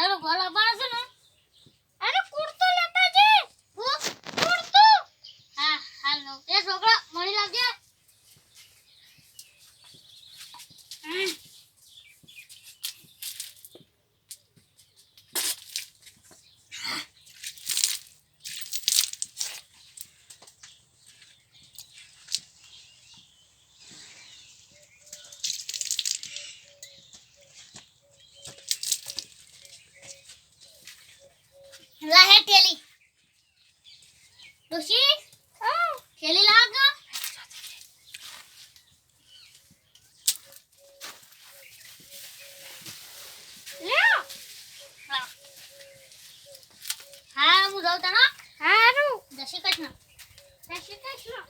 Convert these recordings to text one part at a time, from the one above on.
来了，完了吧。હા હું જાઉં તને હારું. જય શ્રી કૃષ્ણ. જય શ્રી કૃષ્ણ.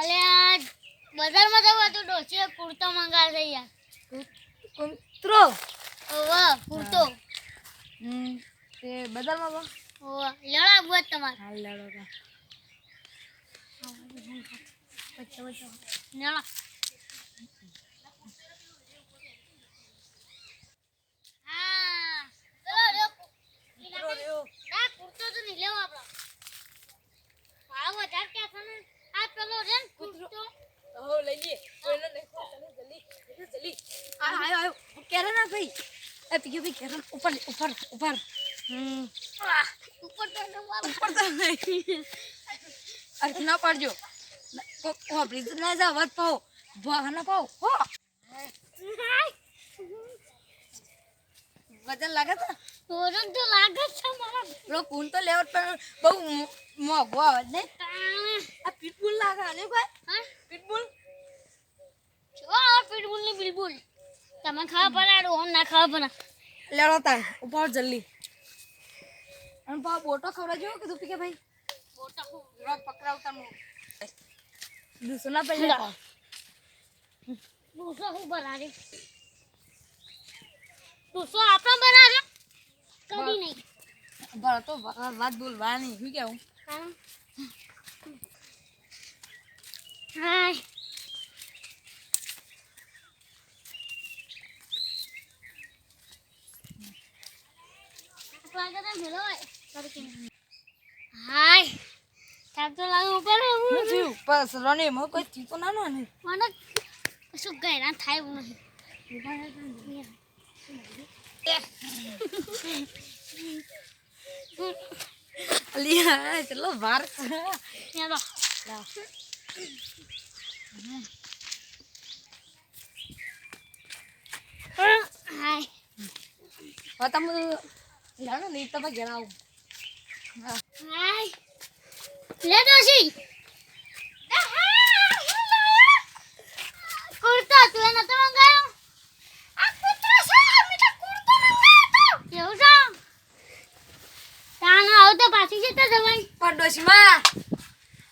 અલ્યા બજારમાં જવું હતું ડોશીએ કુર્તો મંગાવે છે યાર. કુંત્રો? ઓવા કુર્તો. હમ તે બજારમાં ઓવા લેડા બુત તમારે. હાલ લાડો જલ્દી જલ્દી આ આયો આયો કેરે ના ભાઈ એ પીકે પીકે કેરે ઉપર ઉપર ઉપર હમ ઉપર તો ન મારો ઉપર તો નહીં અરે ના પાડજો કો પ્લીઝ ના જા વાત પાઓ ભા ના પાઓ હો. વજન લાગે છે? વજન તો લાગે છે મારા. પેલો કુન તો લેવટ પણ બહુ મોગો આવે ને. આ પિટબુલ લાગે આને કોઈ? હા? પિટબુલ જો આ પિટબુલની બિલબુલ તમે ખાવા પડે ઓમ ના ખાવા પડે. લેડો તાર ઉપર જલ્દી. અને પા બોટો ખવડાવજો કીધું કે ભાઈ. બોટો હું રોક પકડાવતા મુ દુસરા पहले दूसरा हूँ बना रहे दूसरा आप કદી बना रहे कभी नहीं बड़ा तो बात હા. नहीं થાક क्या हूँ મેલો હોય. હાય થાક તો લાગે ઉપર શું થયું બસ રણી કોઈ થયું તો ના ને? મને કશું ના થાય એવું નહીં અલિયા ચલો વાર ચાલો હાય. હવે તમે જાણો ને તમે ઘેર આવું. હાય. લે દોશી કુર્તો તું એને તો મંગાયો? આ કુર્તો છે અમે તો કુર્તો મંગાયો તો. એવું છે તાનો આવ તો પાછી જતા જવાય. પણ ડોશીમાં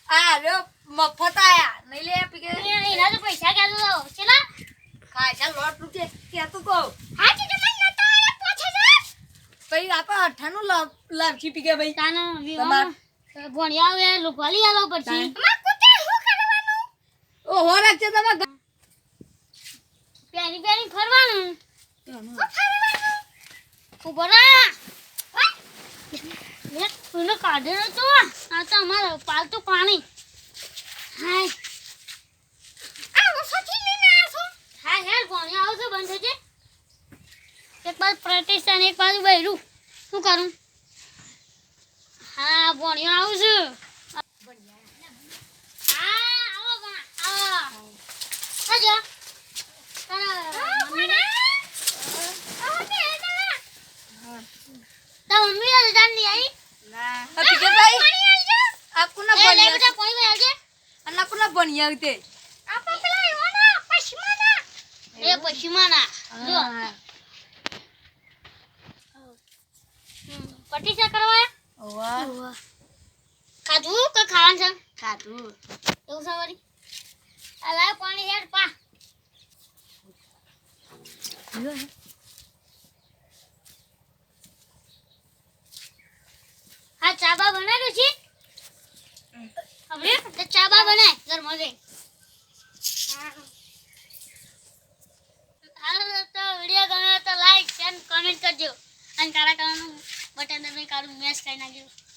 આ લ્યો મફત આયા. નહીં લે પીકે એના તો પૈસા ક્યાં તો ચલા? ખાસા લોટ રૂપે કહેતો તો હા તો તમે નતા આયા પાછા જા પછી આપણે અઠાનું લાભ પીકે ભાઈ? તાનો તમાર ભણ્યા આવે લોપાલી આલો પછી. અમાર કુતરા શું કરવાનું? ઓ રાખજે તમે પેરી પેરી ફરવાનું. ઊભો રહે. લે તું તો આ તો અમારો પાલતુ પાણી. હાય. હા યાર પાણી આવશે બંધ થશે એક બાજુ પ્રતિષ્ઠાન એક બાજુ બૈરું. શું કરું? આવું છું. આ ની આવી ના બની આવતે એ પશ્ચિમાના જો. પટીસા કરવા વાહ ખાધું કે ખાવાનું છે ખાધું એવું છે વળી આ લાવ પાણી હેડ પા હા ચાબા બનાવ્યો છે હવે ચાબા બનાય ઘર જઈ હારું તો વીડિયો બટન દબાઈ કાળું મેશ કરી નાખજો